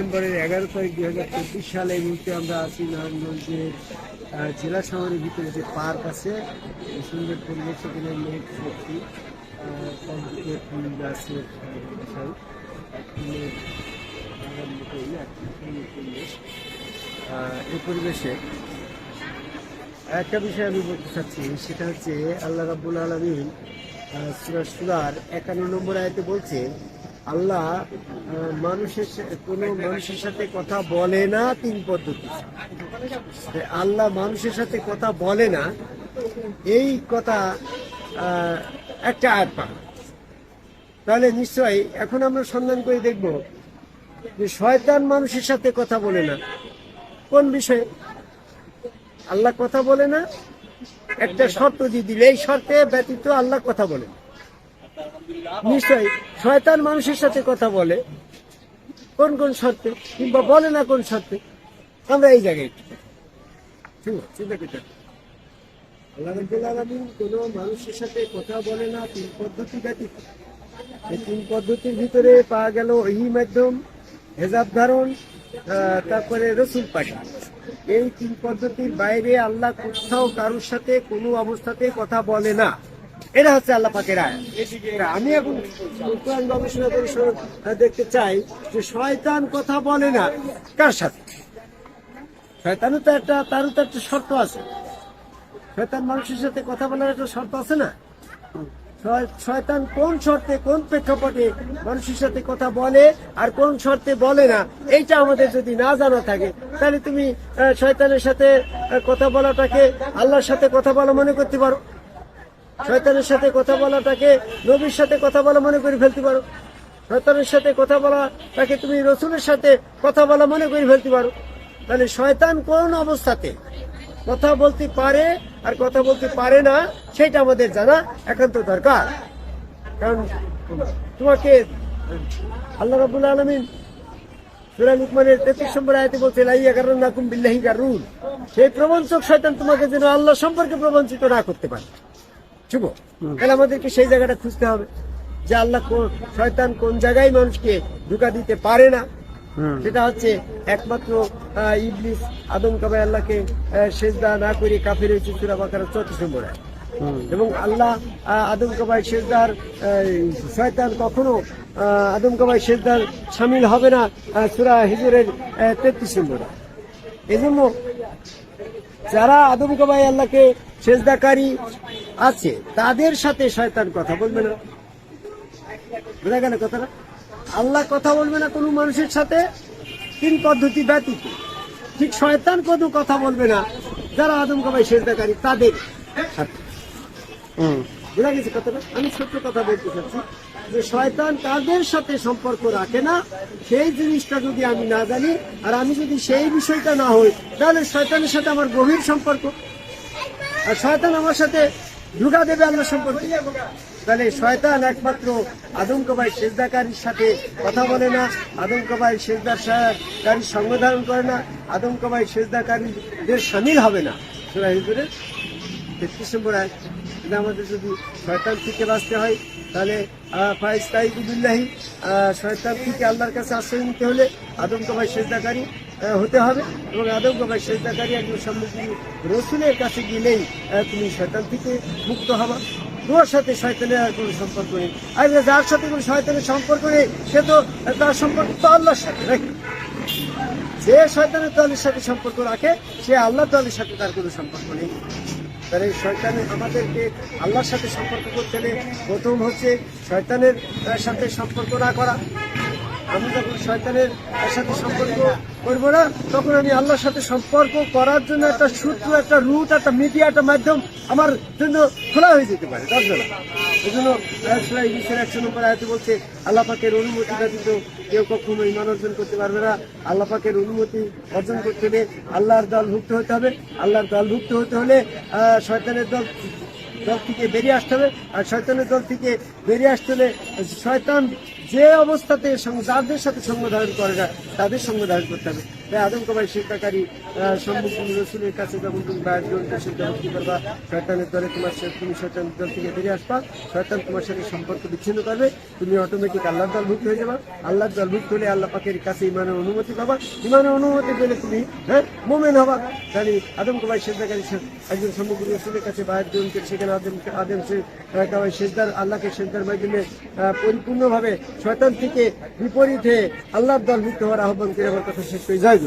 ডিসেম্বরের এগারো তারিখ দুই হাজার চব্বিশ সালে এই মুহূর্তে আমরা আছি নারায়ণগঞ্জের জেলা শহরের ভিতরে যে পার্ক আছে সুন্দর পরিবেশ এখানে মেঘ ফুল গাছের এই পরিবেশে একটা বিষয় আমি বলতে চাচ্ছি, সেটা হচ্ছে আল্লাহ রাব্বুল আলমিন সুরা সুরার একান্ন নম্বর আয়তে বলছে আল্লাহ মানুষের কোনো মানুষের সাথে কথা বলে না তিন পদ্ধতি। আল্লাহ মানুষের সাথে কথা বলে না, এই কথা একটা আয়াত পাবো তাহলে নিশ্চয়ই এখন আমরা সন্ধান করে দেখব যে শয়তান মানুষের সাথে কথা বলে না। কোন বিষয়ে? আল্লাহ কথা বলে না, একটা শর্ত দিয়ে দিলে এই শর্তে ব্যতীত আল্লাহ কথা বলে না। নিশ্চয়ই। শয়তান মানুষের সাথে কথা বলে। কোন কোন শর্তে? কিংবা বলে না কোন শর্তে? আমরা এই জায়গায় চিন্তা করতে। আল্লাহ রাব্বুল কোনো মানুষের সাথে কথা বলে না তিন পদ্ধতি ব্যতীত। এই তিন পদ্ধতির ভিতরে পাওয়া গেল ওহি মাধ্যম, হেজাব ধারণ তারপরে রসুল পাশা এই তিন পদ্ধতির বাইরে আল্লাহ কোথাও কারোর সাথে কোনো অবস্থাতে কথা বলে না। এটা হচ্ছে আল্লাহ পাকের আয়াত। আমি এখন কোরআন গবেষণা করে দেখতে চাই যে শয়তান কথা বলে না। কার সাথে? শয়তানও তো একটা তারও তো একটা শর্ত আছে। শয়তান মানুষের সাথে কথা বলার একটা শর্ত আছে না? শয়তান কোন শর্তে, কোন প্রেক্ষাপটে মানুষের সাথে কথা বলে আর কোন শর্তে বলে না, এইটা আমাদের যদি না জানা থাকে, তাহলে তুমি শয়তানের সাথে কথা বলাটাকে আল্লাহর সাথে কথা বলা মনে করতে পারো। শয়তানের সাথে কথা বলাটাকে নবীর সাথে কথা বলা মনে করে ফেলতে পারো। শয়তানের সাথে কথা বলা তাকে তুমি রসুলের সাথে কথা বলা মনে করে ফেলতে পারো। তাহলে শয়তান কোন অবস্থাতে কথা বলতে পারে আর কথা বলতে পারে না, সেটা আমাদের জানা একান্ত দরকার। কারণ তোমাকে আল্লাহ রাবুল আলমিন লাইয়া সেই প্রবঞ্চক শয়তান তোমাকে যেন আল্লাহ সম্পর্কে প্রবঞ্চিত না করতে পারে। শুভ তাহলে আমাদেরকে সেই জায়গাটা খুঁজতে হবে যে আল্লাহ কোন- শয়তান কোন জায়গায় মানুষকে ঢুকা দিতে পারে না। সেটা হচ্ছে একমাত্র ইবলিস আদম কাবাই আল্লাহকে সেজদা না করে কাফের হয়েছে সুরা বাকার চৌত্রিশ নম্বর। এবং আল্লাহ আদম কাবাই সেজদার শয়তান কখনো আদম কাবাই সেজদার সামিল হবে না সুরা হিজুরের তেত্রিশ নম্বর। এজন্য যারা আদম কাবাই আল্লাহকে সেজদাকারী আছে, তাদের সাথে শয়তান কথা বলবে না। বোঝা গেল কথাটা? আল্লাহ কথা বলবে না কোনো মানুষের সাথে? তিন পদ্ধতি ব্যতীত। ঠিক শয়তান কোনো কথা বলবে না, যারা আদম কাবাই সেজদাকারী, তাদের সাথে। বোঝা গেছে কথাটা? আমি ছোট্ট কথা বলতে চাচ্ছি যে শয়তান তাদের সাথে সম্পর্ক রাখে না? সেই জিনিসটা যদি আমি না জানি, আর আমি যদি সেই বিষয়টা না হই, তাহলে শয়তানের সাথে আমার গভীর সম্পর্ক। আর শয়তান আমার সাথে ঢুকা দেবে আল্লাহ সম্পর্কে তাহলে শয়তান একমাত্র আদম কবাই সেজদাকারীর সাথে কথা বলে না আদম কবাই সেজদাকারীর সঙ্গ ধারণ করে না আদম কবাই সেজদাকারীদের সামিল হবে না। সুরা হিজুরের তেত্রিশ নম্বর আয় আমাদের যদি শয়তান থেকে বাঁচতে হয় তাহলে ফাইস্তাইবুল্লাহি শয়তান থেকে আল্লাহর কাছে আশ্রয় নিতে হলে আদম কবাই সেজদাকারী আহ, হতে হবে। এবং আদম কবাই সেজদাকারী একজন সম্মুখীন রসুলের কাছে গেলেই তুমি শয়তান থেকে মুক্ত হবা। তোমার সাথে শয়তানের আর কোনো সম্পর্ক নেই। আর যার সাথে কোনো শয়তানের সম্পর্ক নেই, সে তো তার সম্পর্ক তো আল্লাহর সাথে নাকি যে শয়তানের দলের সাথে সম্পর্ক রাখে, সে আল্লাহ দলের সাথে তার কোনো সম্পর্ক নেই। তাহলে শয়তানের আমাদেরকে আল্লাহর সাথে সম্পর্ক করতে হলে প্রথম হচ্ছে শয়তানের সাথে সম্পর্ক না করা। আমি যখন শয়তানের সাথে সম্পর্ক করব না, তখন আমি আল্লাহর সাথে সম্পর্ক করার জন্য একটা সূত্র, একটা রুট একটা মিডিয়া একটা মাধ্যম আমার জন্য খোলা হয়ে যেতে পারে জন্য এই জন্য একশো নম্বর আয়তে বলছে, আল্লাহ পাকের অনুমতি ব্যতীত কেউ কখনো ইমান অর্জন করতে পারবে না। আল্লাহ পাকের অনুমতি অর্জন করতে হলে আল্লাহর দলভুক্ত হতে হবে। আল্লাহর দলভুক্ত হতে হলে শয়তানের দল দল থেকে বেরিয়ে আসতে হবে। আর শয়তানের দল থেকে বেরিয়ে আসতে হলে শয়তান যে অবস্থাতে যাদের সাথে সংবিধান করে না তাদের সঙ্গ ধারণ করতে হবে। তাই আদম কবাই শিক্ষাকারী সম্মুখীন রসুলের কাছে যখন তুমি বাইর গ্রহণ সিদ্ধ ভক্তি করবা? শয়তানের দলে তোমার তুমি শয়তানের দল থেকে বেরিয়ে আসবা। শয়তান তোমার সাথে সম্পর্ক বিচ্ছিন্ন করবে। তুমি অটোমেটিক আল্লাহর দলভুক্ত হয়ে যাবা। আল্লাহর দলভুক্ত হলে আল্লাহ পাকের কাছে ইমানের অনুমতি পাবা। ইমানের অনুমতি পেলে তুমি হ্যাঁ মোমেন হবা। তাহলে আদম কবাই সিদ্ধাকারী একজন সম্মুখীন রসুলের কাছে বাইর গ্রহণ সেখানে আদম আদম কবাই আল্লাহকে সেজদার মাধ্যমে পরিপূর্ণভাবে শয়তান থেকে বিপরীত আল্লাহর দলভুক্ত হওয়ার আহ্বান করে আমার কথা শেষ করে যায়